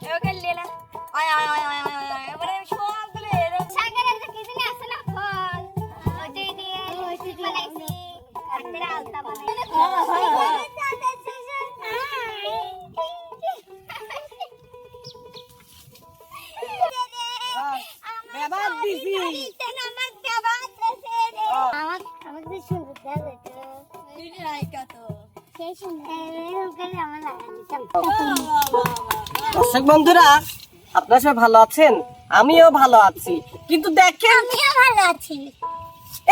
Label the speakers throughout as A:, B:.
A: এবারে লেলা আয় আয় আয় আয় আয় এবারে সবগুলো এরকম
B: সাগরের যে কি জানি আছে না ফল ওইটাই দিয়ে বানাইছি কাঠের আলতা বানাইছি আমার আমাকে সুন্দর দেখা যেত সেই সুন্দর আমার লাগা দিতাম
C: দর্শক বন্ধুরা আপনারা সবাই ভালো আছেন? আমিও ভালো আছি। কিন্তু দেখেন
B: আমিও ভালো আছি।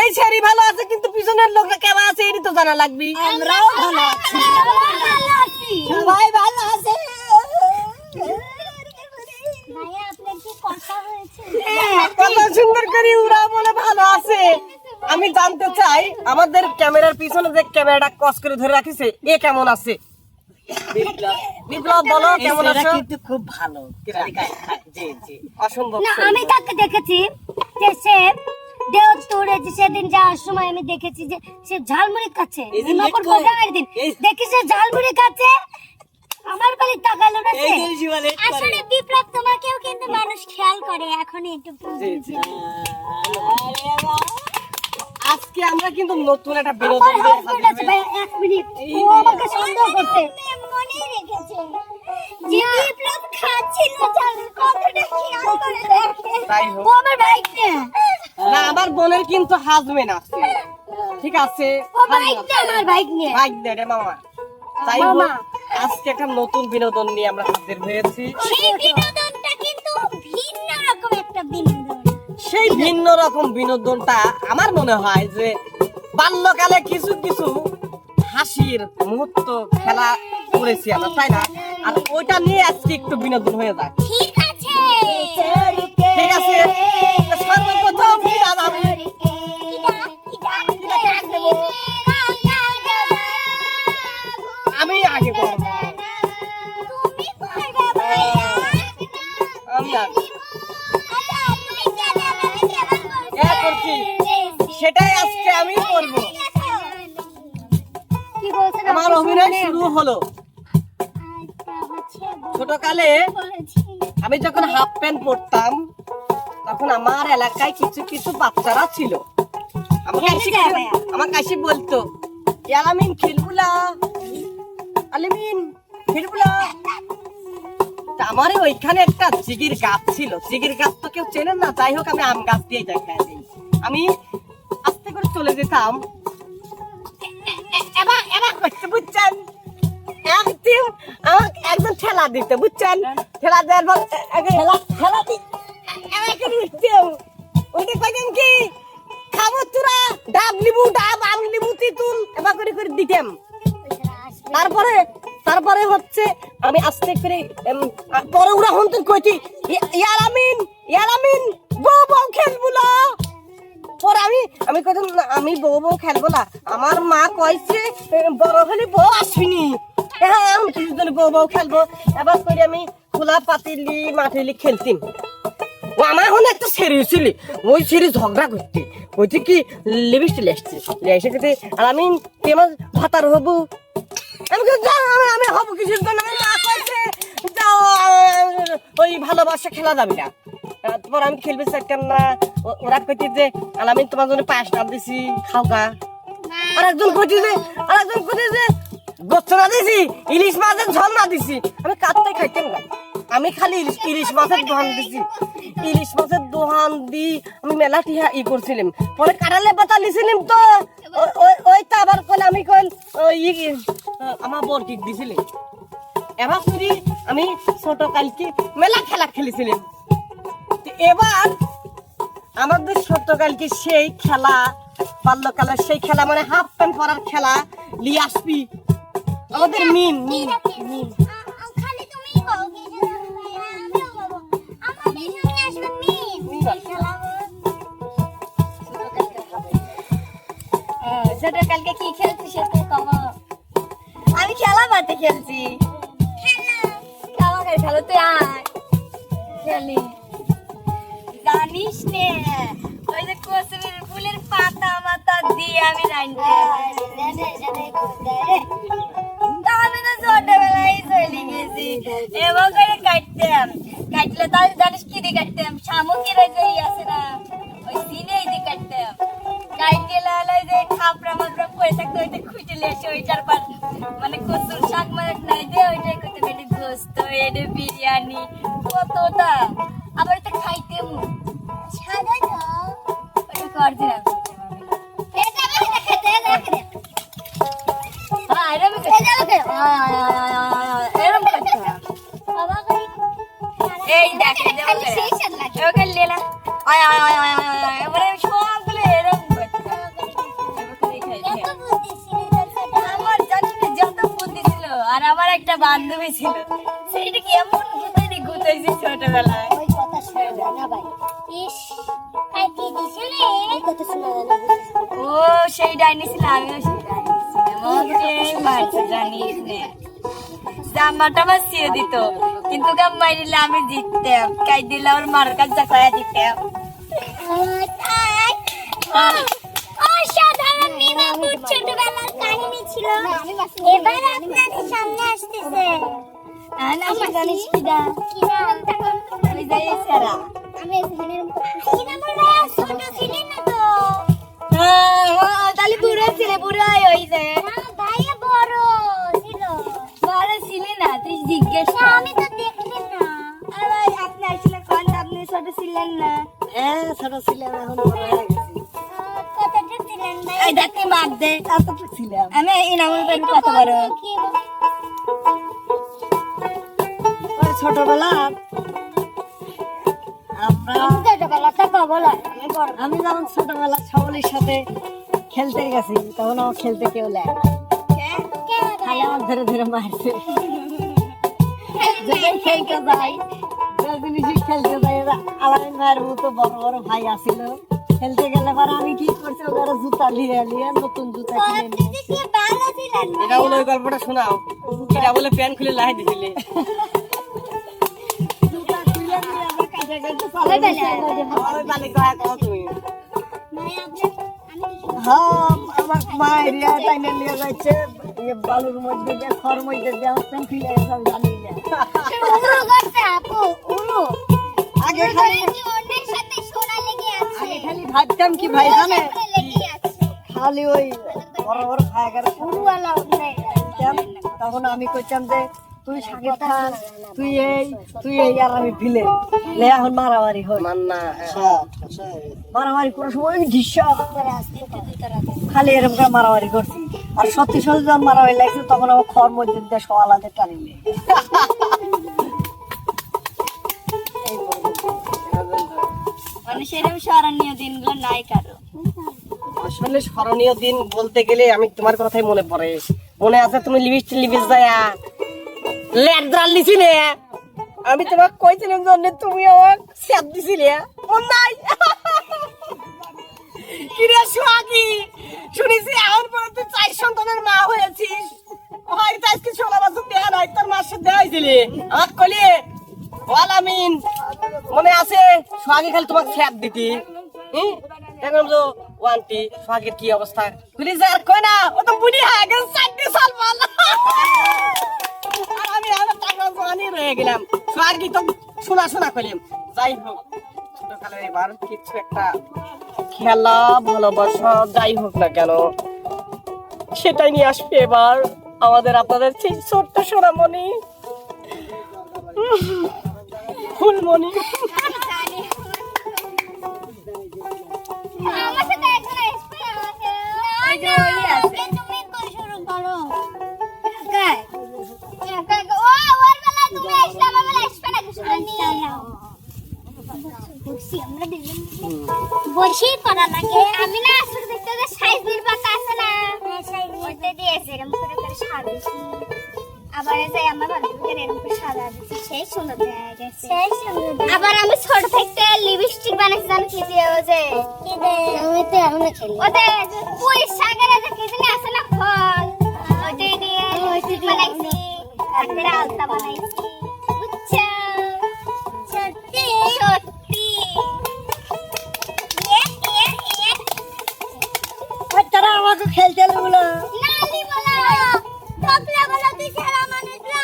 C: এই ছেড়ি ভালো আছে কিন্তু পিছনের লোকটা কেমন আছে এটি তো জানা লাগবে।
B: আমরাও ভালো আছি।
A: সবাই ভালো আছে।
C: কত সুন্দর করে উড়া বলে ভালো আছে। আমি জানতে চাই আমাদের ক্যামেরার পিছনে যে ক্যামেরাটা কস করে ধরে রাখিছে এ কেমন আছে? বিপ্লব বলো কেমন আছো?
D: কিন্তু খুব ভালো। জি জি
C: অসম্ভব
B: আমি তাকে দেখেছি যে সে দেও যে সেদিন যাওয়ার সময় আমি দেখেছি যে সে ঝালমুড়ি খাচ্ছে।
D: এই যে
B: নিমাপুর
D: late করে।
B: প্রোগ্রামের দিন। দেখি সে ঝালমুড়ি খাচ্ছে। আমার বাড়ি তাকালো না সে।
D: যে জীবন late করে।
B: আসলে বিপ্লব তোমাকেও কিন্তু মানুষ খেয়াল করে এখন একটু।
C: আজকে আমরা কিন্তু নতুন একটা বিনোদন
B: এক মিনিট। ও আমাকে সন্দেহ করতে মনে রেখেছে যে বিপ্লব খাচ্ছিল ঝাল কতটা খেয়াল করে দেখে
C: তাই
B: ও আমার বাইক
C: না আমার বোনের কিন্তু হাজবেন্ড আছে। ঠিক আছে?
B: ও আমার বাইক নিয়ে।
C: ভাই দে রে মামা। তাই
B: মামা।
C: আজকে একটা নতুন বিনোদন নিয়ে আমরা হাজির হয়েছি।
B: সেই বিনোদনটা কিন্তু ভিন্ন রকম একটা বিনোদন।
C: সেই ভিন্ন রকম বিনোদনটা আমার মনে হয় যে বাল্যকালে কিছু কিছু হাসির মুহূর্ত খেলা করেছি আমরা তাই না? আর ওইটা নিয়ে আজকে একটু বিনোদন হয়ে যায়।
B: ঠিক আছে।
C: ঠিক আছে? সর্বপ্রথম আমি আগে করব আমি আগে। হ্যাঁ। সেটাই আজকে আমি করব।
B: কি বলছেন
C: আমার অভিনয় শুরু হলো। ছোটকালে আমি যখন হাফ প্যান্ট পরতাম তখন আমার এলাকায় কিছু কিছু বাচ্চারা ছিল। আমাকে এসে কি- আমাকে বলতো ইয়ালামিন খেলবুলা আলিমিন খেলবুলা। আমার ওইখানে একটা চিগির গাছ ছিল। চিগির গাছ তো কেউ চেনেন না? যাই হোক আমি আম গাছ দিয়ে দেখা আমি আস্তে করে চলে যেতাম। আমাকে একজন ঠেলা দিতে বুঝছেন? ঠেলা দেওয়ার পর বউ খেলব। এবার করে আমি খোলা পাতিলি মাটিলি খেলতিম। ও আমার এখন একটা সেরি ছিল। ওই সেরি ঝগড়া করতে। কইতে কি চলে আসছে এসে কেটে আর আমি তেমন ভাতার হব? আমি হব কইছে যাও ওই ভালোবাসা খেলা যাবে না। তারপর আমি খেলবে চাইতাম না ওরা কইতে যে আর আমি তোমার জন্য পায়েস ডাল দিছি খাও গা। আর একজন কইতে যে আর একজন কইতে যে গোচ্ছ না দিছি, ইলিশ মাছের ঝোল না দিছি। আমি কাটতে খাইতাম না। আমি খালি ইলিশ ইলিশ মাছের দোহান দিছি। ইলিশ মাছের দোহান দি আমি মেলা টিহা ই করছিলাম। পরে কাটালে পাতা লিছিলাম তো। ওই- ওইটা আবার কইলে, আমি ওই ই আমার বর কিক দিছিলাম এবার করি আমি ছোট কালকে মেলা খেলা খেলেছিলাম, তো এবার আমাদের ছোটকালকে সেই খেলা, বাল্যকালের সেই খেলা মানে হাফ প্যান্ট পরার খেলা, নিয়ে আসবি। আমাদের মিম মিম মিম।
A: কালকে কি খেলছি সেটা আমি খেলা মাঠে খেলছি। আমাকে খেলো তুই আয়। খেলি। জানিস নে ওই যে কোসমের ফুলের পাতা মাতা দিয়ে আমি রাইনতে কাটলে তাই জানিস কি দিয়ে কাটতাম শামুকের ওই যে ই আছে না ওই সিনেই দিয়ে কাটতাম কাটতে লালাই যে খাপড়া মাপড়া পড়ে থাকতো ওইটা খুঁটে এসে ওইটার পর মানে কচুর শাক মানে নাই দিয়ে ওইটাই করতে পেটে গোস্ত এনে বিরিয়ানি কতটা? আবার এটা খাইতে
B: সাদা তো।
A: ওইটা অরিজিনাল
B: এটা আমাকে দেখাতে দেখাতে
A: হ্যাঁ এরম এরম এই দেখ ওকে। লেলা। আয় সবগুলো
B: বুদ্ধি।
A: আমার জানি না যত বুদ্ধি ছিল আর আমার একটা বান্ধবী ছিল সেইটা গুতাইছি ছোটবেলায়?
B: কি দিছিলে? এই কথা শোনা যায় না বুঝিস?
A: ও সেই ডাইনি ছিল আমিও সেই ডাইনি ছিলাম জানিস না জামাটা আমার ছিঁড়ে দিত। কিন্তু গাম মারিলে আমি জিততাম। কাই দিলে আমার মার কাছে চাকায়া দিতাম।
B: আহ, তাই ও- অসাধারণ নিমাপুর ছোটবেলার কাহিনী ছিল। এবার আপনাদের সামনে আসতেছে।
A: আমি জানিস কি দা
B: কি নাম? তখন
A: ওই যে
B: আমি এখানে কি নাম বলে ছোট ছিলেন না তো।
A: হ্যাঁ, তাহলে বুড়ো ছিলে বুড়াই যে
B: না ভাইয়া বড় ছিল
A: ছিলে না তুই জিজ্ঞেস
B: আমি তো দেখলাম না।
A: আরে আপনি আসলে কোন আপনি ছোট ছিলেন না।
C: হ্যাঁ ছোট ছিলাম এখন বড় হয়ে গেছি।
B: কতটা ছিলেন ভাই?
A: এই দেখতে মাপ দে।
C: এতটুকু ছিলাম।
A: আমি ইনামুল পেন কত বড়
B: কি
C: ওই ছোটবেলা আমরা
B: ছোটবেলাটা কবল
C: আমি যখন ছোটবেলা সকলের সাথে খেলতে গেছি তখন আমার খেলতে কেউ লেয় খালি আমার ধরে ধরে মারছে। যেটাই খেলতে যাই যে জিনিসই খেলতে যাই আলামিন ভাইয়ের মতো বড় বড় ভাই আসিল। খেলতে গেলে পরে আমি কি করছি? ওদের জুতা নিয়ে নিয়ে নতুন জুতা কিনে এটা বলে ওই গল্পটা শোনাও। এটা বলে প্যান খুলে লাই দিছিলে। জুতা খুলে নিয়ে আমরা কাটে কাটে চালাই মালিক হয় কও তুমি। হ্যাঁ আমার মায়ের টাইনে নিয়ে যাচ্ছে। বালুর মধ্যে দিয়ে খর মধ্যে দিয়ে জানি না।
B: উড়ু করছে আপু উড়ু।
C: আগে খালি
B: অন্যের সাথে সোনা লেগে আছে।
C: আগে খালি ভাবতাম কি ভাই জানে খালি ওই বড় বড় খায়াগার
B: উড়ুওয়ালা
C: তখন আমি কইতাম যে তুই সাকিব খান তুই এই তুই এই আর আমি ফিলে এখন মারামারি হয়। মান্না মারামারি করার সময় ওই খালি এরকম করে মারামারি করছি। আর সত্যি সত্যি যখন মারামারি লাগছে তখন আমার খর মধ্যে দিয়ে সওয়ালাতে টানিলে
A: মানে স্মরণীয় দিনগুলো নাই কারও।
C: আসলে স্মরণীয় দিন বলতে গেলে আমি তোমার কথাই মনে পড়ে। মনে আছে তুমি লিপস্টিক লিপিস দেয়া লেট দ্রাল দিছিলে। আমি তোমাকে কইছিলাম জন্য তুমি আমার স্যাপ দিছিলে। নাই। কিরে সোহাগি? শুনেছি এখন পর্যন্ত চার সন্তানের মা হয়েছিস। হয়তো আজকে ষোলো বছর দেয়া নাই, তোর মার সাথে হয়েছিলি। আমার কলি, বল আমিন। মনে আছে সোহাগি খালি তোমাকে স্যাপ দিতি? এখন তো ওয়ান্টি সোহাগের কি অবস্থা? প্লিজ আর কই না, ও তো বুড়ি হয়ে গেছে, চারটে সাল বল আমি আমার টাকা জোয়ানি রয়ে গেলাম। সোহাগি তো শোনা শোনা করলাম যাই হোক ছোটকালে এবার কিছু একটা খেলা, ভালোবাসা, যাই হোক না কেন, সেটাই নিয়ে আসবে এবার আমাদের আপনাদের সেই ছোট্ট সোনামণি। ফুলমণি।
B: ওতে পুঁই শাকের যে কি জানি আছে না ফল দিয়ে বানাইছি আলতা বানাইছি। সত্যি? সত্যি। ইয়ে ইয়ে ইয়ে।
C: তারা আমাকে খেলতে বলো।
B: নালি বলা। তবলা বলা তুই সারা মানুষ না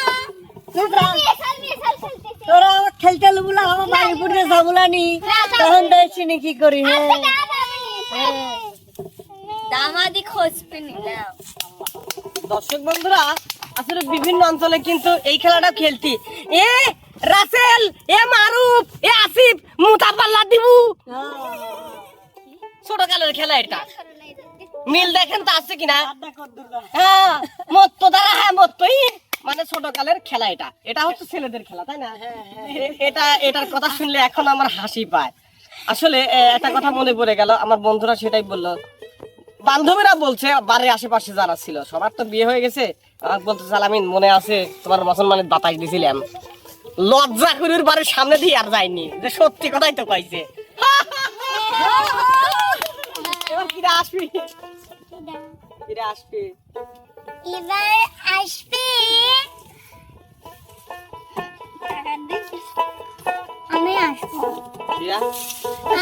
C: তোরা আমাকে খেলতে বলে আমার বাড়ি পুড়ে যাবলানি তখন দেখছি কি করি হ্যাঁ
A: দামাদি খোঁজ পেনি না
C: দর্শক বন্ধুরা, আসলে বিভিন্ন অঞ্চলে কিন্তু এই খেলাটা খেলতি। এ রাসেল, এ মারুফ, এ আসিফ মুতা পাল্লা দিবু। ছোট কালের খেলা এটা। মিল দেখেন তো আছে কিনা? হ্যাঁ মত্ত দ্বারা হ্যাঁ মত্তই। মানে ছোট কালের খেলা এটা। এটা হচ্ছে ছেলেদের খেলা, তাই না? এটা, এটার কথা শুনলে এখন আমার হাসি পায়। আসলে একটা কথা মনে পড়ে গেল, আমার বন্ধুরা সেটাই বলল বান্ধবীরা বলছে বাড়ির আশেপাশে যারা ছিল সবার তো বিয়ে হয়ে গেছে। আমাকে বলতে সালামিন মনে আছে তোমার মুসলমানের বাতাস দিছিলাম। লজ্জা করির বাড়ির সামনে দিয়ে আর যায়নি যে সত্যি কথাই তো পাইছে এবার কিরা আসবি। কিরা আসবি।
B: এবার আসবে। আমি আসব।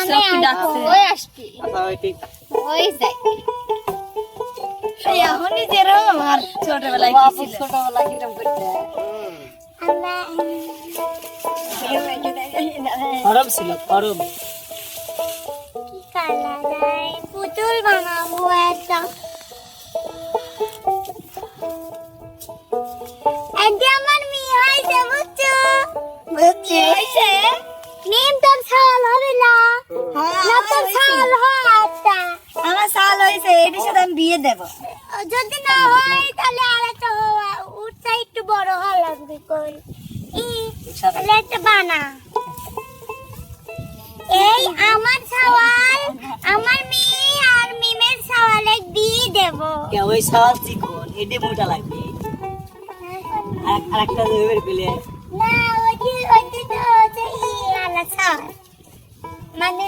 B: আমি আসব। ওই আসবি।
C: আচ্ছা ওই ঠিক
A: এখনই যেরকম আর ছোটবেলায় কি ছিল?
C: ছোটবেলা কিরম করতে? গরম ছিল গরম
B: পুতুল বানাবো একটা। আমার মেয়ে হয়েছে বুঝছ?
A: বুঝছি।
B: নিম তোর ছাল হবে না। না তোর ছাল হয় একটা
A: আমার সাল হয়েছে এটির সাথে আমি বিয়ে দেবো।
B: যদি না হয় তাহলে আর একটা হওয়া উঠটা একটু বড় হওয়া লাগবে কই। ই তাহলে একটা বানা। এই আমার সওয়াল আমার মেয়ে আর মিমের সওয়ালে দিয়ে দেব।
C: কে ওই সাওয়াল চিকন এডে মোটা লাগবে। আর আর একটা দেবের পেলে।
B: না ওই ওইটি তো হচ্ছে ই আলা সওয়াল। মানে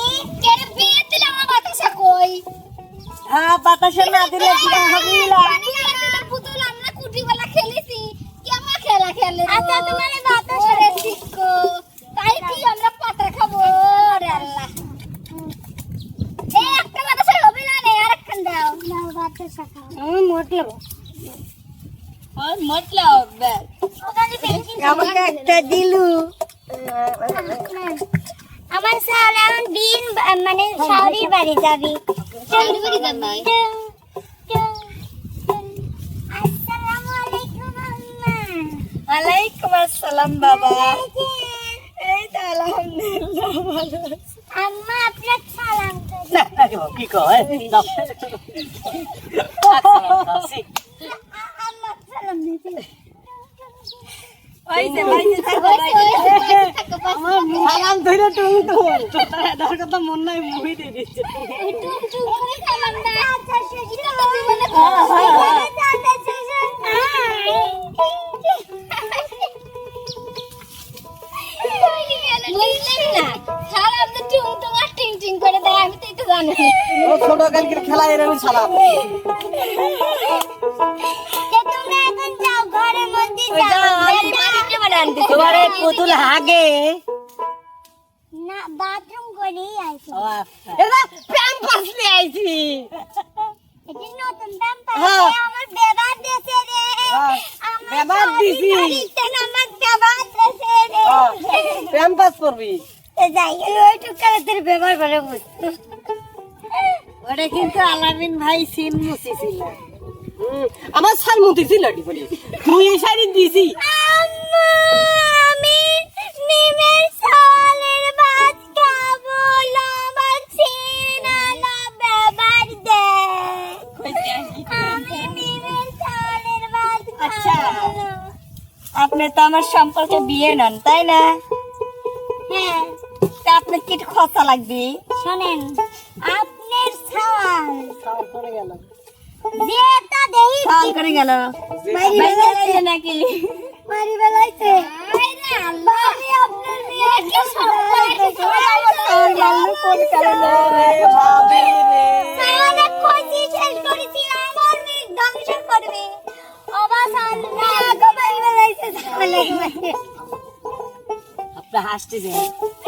B: হ্যাঁ বাতাসে
C: না দিলে বিয়া হবে না।
B: পুতুল আমরা কুটিবেলা খেলেছি। কেমন খেলা খেলে আচ্ছা তোমার বাতাসা রে তাই কি আমরা পাতা খাব? রে আল্লাহ। এই একটা বাতাসা হবে না নে আরেকখান দাও। দাও বাতাসা খাও।
C: আমি
A: মতলব
B: ওখানে পেন্সিল
C: আমাকে একটা দিলু।
B: আমার সাল এখন দিন মানে শাওরির বাড়ি যাবি। আম্মা আপনার সালাম
C: কি কয়
B: সালাম
C: ধরে তুমি তো তার কথা মন নাই মুভি দিয়ে দিচ্ছে
B: সালাম দাও আচ্ছা সেটা তুমি বলে সালাম তো টুং টুং আর টিং টিং করে দেয় আমি তো এটা জানি।
C: ও ছোট কালকের খেলা এরকম সালাম।
B: তোমরা এখন যাও ঘরের মধ্যে যাও
A: যাও, বাড়িতে বাড়ি
C: তোমার পুতুল হাগে।
B: না বাথরুম করেই আইছি।
C: এটা প্যাম্পাস নিয়ে আইছি।
B: এটি নতুন প্যাম্পাস
C: হ্যাঁ।
B: আমার বেবার দেশে রে।
C: হ্যাঁ, বেবার দিছি।
B: আমার বেবার দেশে রে।
C: প্যাম্পাস করবি।
B: যাই ওইটুকু ব্যবহার করে বুঝতো
C: ওটা কিন্তু আলামিন ভাই সিম মুসি ছিল আমার সাল মুতি ছিল বলি? তুই এই শাড়ি দিছি।
B: আমি নিমের সালের ভাত খাব লবণ ছিনা না বেবার দে। আমি নিমের সালের ভাত
A: আচ্ছা। আপনি তো আমার সম্পর্কে বিয়ে নন তাই না? কি একটু খরচা লাগবে।
B: শোনেন আপনার সওয়াল।
C: সাল করে গেল।
B: যেটা দেই
A: সাল করে গেল। বাইরে বেড়াইছে নাকি?
B: মারি বেলাইছে। আরে আল্লাহ। আমি আপনার মেয়ে
E: কি
C: রে ভাবি রে
E: সারা খুশি শেষ করেছি আমার মেয়ে ধ্বংস করবে। অবাসান না কবাই বেলাইছে। সালে
D: আপনি হাসতেছেন। আগে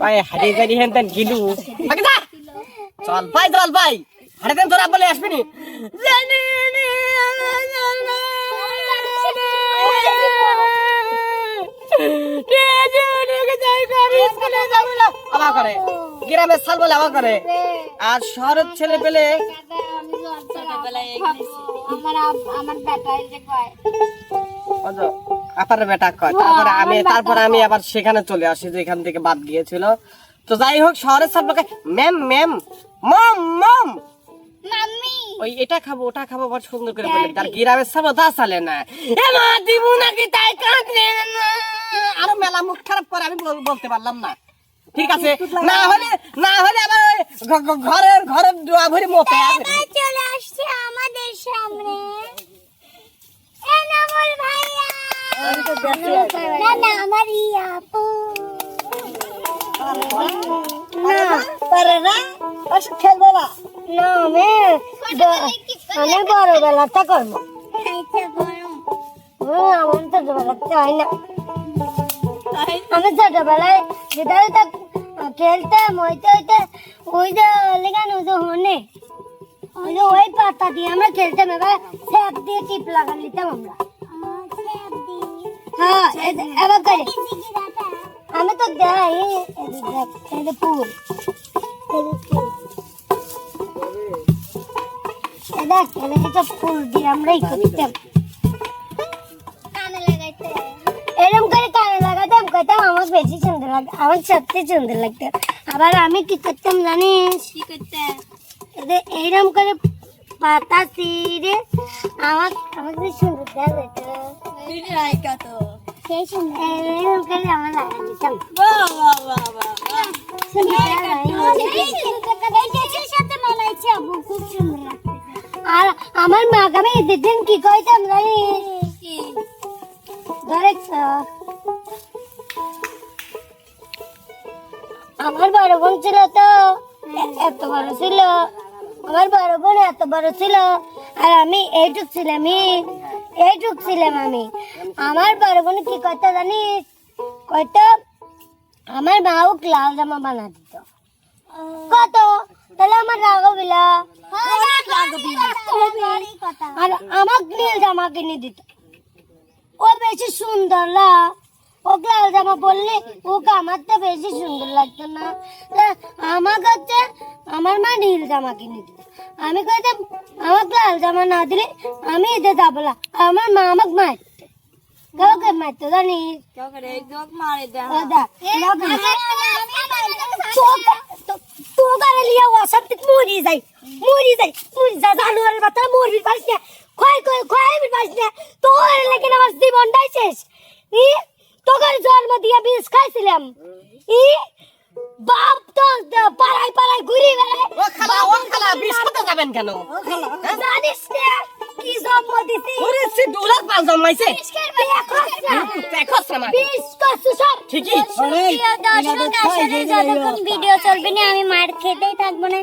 D: ভাই
C: হাড়ি গাড়ি হেন তেন গিলু। চল ভাই চল হাড়ি তেন তোরা বলে আসবি নি? করে। গ্রামের সাল বলে আবার করে। আর শহরের ছেলে পেলে আপার বেটা কয় আমি তারপরে আমি আবার সেখানে চলে আসি থেকে বাদ গিয়েছিল। তো যাই হোক, শহরের ম্যাম ম্যাম, মম মম। ওই এটা খাব, ওটা খাব, আবার সুন্দর করে বলে। তার চালে না। এ মা নাকি তাই কাঁদলে আরও মেলা মুখ খারাপ করে, আমি বলতে পারলাম না। ঠিক আছে? না হলে না হলে আবার ঘরের ঘরের দোয়া ভরি মতে
E: চলে আসছে আমাদের সামনে। এনামুল ভাইয়া। না না আপু। না পারে না। ওসব খেলব না। না আমি আমি বড় বেলাটা করব। আমার ছোটবেলাতে হয় না। আমি ছোটবেলায় যেটা হইতে খেলতাম হইতে ওই যে লেখানো ওই যে হনে ওই যে ওই পাতা দিয়ে আমরা খেলতাম, এবার স্যাপ দিয়ে টিপ লাগা নিতাম আমরা। হ্যাঁ এবার করে আমি তো দেয় এই ফুল। দেখ যে ফুল দিয়ে আমরা ই করতাম। লাগাতাম আমার বেশি সুন্দর লাগতো আমার সত্যি সুন্দর লাগতো। আবার আমি কি করতাম জানিস? কি করতাম এইরকম করে পাতা ছিঁড়ে আমার আমাকে সুন্দর দেখাতো সেই সুন্দর করে আমার লাগা দিতাম। আর আমার মাকে আমি কি কইতাম জানিস? ধরে আমার বড় বোন ছিল তো এত বড় ছিল। আমার বড় বোন এত বড় ছিল আর আমি এইটুক ছিলাম এইটুক ছিলাম আমি। আমার বড় বোন কি করতো জানিস? কইতো আমার মাও লাল জামা বানা দিত। কত? তাহলে আমার রাগবিলা আর আমার নীল জামা কিনে দিত। ও বেশি সুন্দর লা ও লাল জামা পরলে ওকে আমার তো বেশি সুন্দর লাগতো না। আমার কাছে আমার মা নীল জামা কিনে দিত আমি কইতাম আমাকে লাল জামা না দিলে আমি এতে যাব না। আমার মা আমাকে মারতো। কাউকে মারতো জানিস তো- তোগারে লিয়ে অশান্তি মরি যাই মরি যাই মরি যা জানুয়ারের বাচ্চা মরবি পারিস না। ক্ষয় ক্ষয় ক্ষয় পারিস না। তোর লেগে আমার জীবনটাই শেষ। জন্ম দিয়ে বিষ খাইছিলাম। ই বাপ তো পাড়ায় পাড়ায় ঘুরি বেড়ায়।
C: ও খালা ও খালা বিস্কুটে যাবেন কেন?
E: জানিস না কি জন্ম দিছি?
C: ওরে সে পাল জন্মাইছে।
E: ভিডিও চলবে না আমি মার খেতেই থাকব না।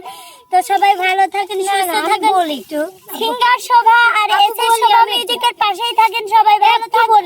E: তো সবাই ভালো থাকেন সুস্থ থাকেন। বলি তো সিঙ্গার শোভা আর এসে শোভা মিউজিকের পাশেই থাকেন সবাই ভালো থাকবেন